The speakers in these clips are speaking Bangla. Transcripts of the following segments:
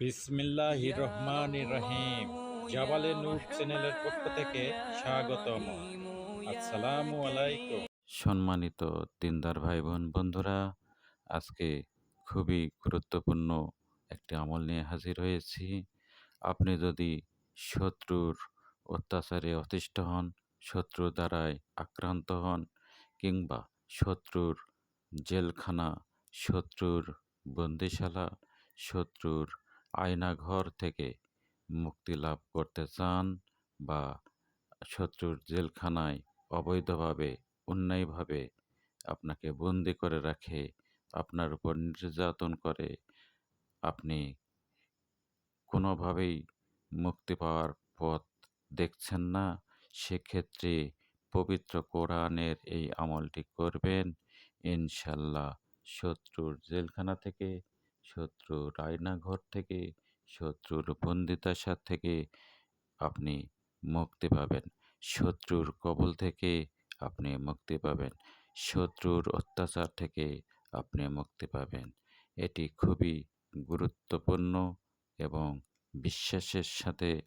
বিসমিল্লাহ রহমান রহিম। জাবালে নূর চ্যানেলের পক্ষ থেকে স্বাগতম। আসসালামু আলাইকুম। সম্মানিত দিনদার ভাই বোন বন্ধুরা আজকে খুবই গুরুত্বপূর্ণ একটি আমল নিয়ে হাজির হয়েছি। আপনি যদি শত্রুর অত্যাচারে অতিষ্ঠ হন শত্রু দ্বারায় আক্রান্ত হন কিংবা শত্রুর জেলখানা শত্রুর বন্দিশালা শত্রুর আয়নাঘর থেকে মুক্তি লাভ করতে চান বা শত্রুর জেলখানায় অবৈধভাবে, অন্যায়ভাবে আপনাকে বন্দি করে রাখে, আপনার উপর নির্যাতন করে, আপনি কোনোভাবেই মুক্তি পাওয়ার পথ দেখছেন না, সেক্ষেত্রে পবিত্র কোরআনের এই আমলটি করবেন। ইনশাল্লাহ শত্রুর জেলখানা থেকে শত্রুর আয়নাঘর থেকে, শত্রুর বন্দিতাশার থেকে আপনি মুক্তি পাবেন। শত্রুর কবল থেকে আপনি মুক্তি পাবেন। শত্রুর অত্যাচার থেকে আপনি মুক্তি পাবেন। এটি খুবই গুরুত্বপূর্ণ এবং বিশ্বাসের সাথে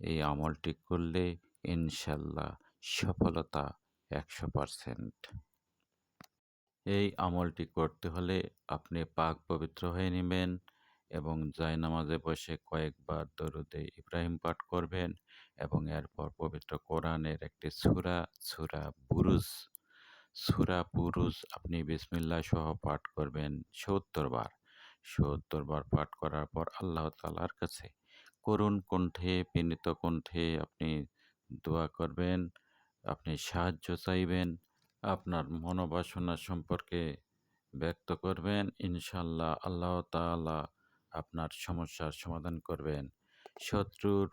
এই আমলটি করলে ইনশাল্লাহ সফলতা একশো পারসেন্ট। এই আমলটি করতে হলে আপনি পাক পবিত্র হয়ে নেবেন এবং জায়নামাজে বসে কয়েকবার দরুদে ইব্রাহিম পাঠ করবেন এবং এরপর পবিত্র কোরআনের একটি সুরা সুরা বুরুজ সুরা বুরুজ আপনি বিসমিল্লা সহ পাঠ করবেন সত্তর বার। সত্তর বার পাঠ করার পর আল্লাহ তালার কাছে করুণ কণ্ঠে, বিনীত কণ্ঠে আপনি দোয়া করবেন, আপনি সাহায্য চাইবেন আপনার মনোবাসনা সম্পর্কে ব্যক্ত করবেন। ইনশাল্লাহ আল্লাহ তাআলা আপনার সমস্যার সমাধান করবেন। শত্রুর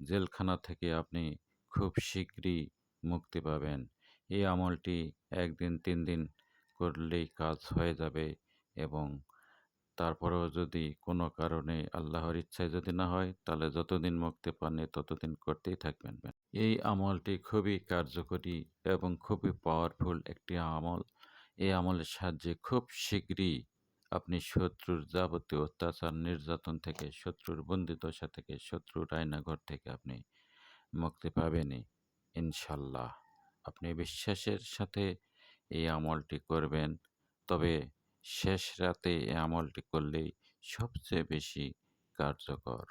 জেলখানা থেকে আপনি খুব শীঘ্রই মুক্তি পাবেন। এই আমলটি একদিন তিন দিন করলেই কাজ হয়ে যাবে এবং তারপরেও যদি কোনো কারণে আল্লাহর ইচ্ছায় যদি না হয়, তাহলে যতদিন মুক্তি পাননি ততদিন করতেই থাকবেন। এই আমলটি খুবই কার্যকরী এবং খুবই পাওয়ারফুল একটি আমল। এই আমলের সাহায্যে খুব শীঘ্রই আপনি শত্রুর যাবতীয় অত্যাচার, নির্যাতন থেকে, শত্রুর বন্দিদশা থেকে, শত্রুর আয়নাঘর থেকে আপনি মুক্তি পাবেনই, ইনশাল্লাহ। আপনি বিশ্বাসের সাথে এই আমলটি করবেন। তবে শেষ রাতে এই আমলটি করলেই সবচেয়ে বেশি কার্যকর।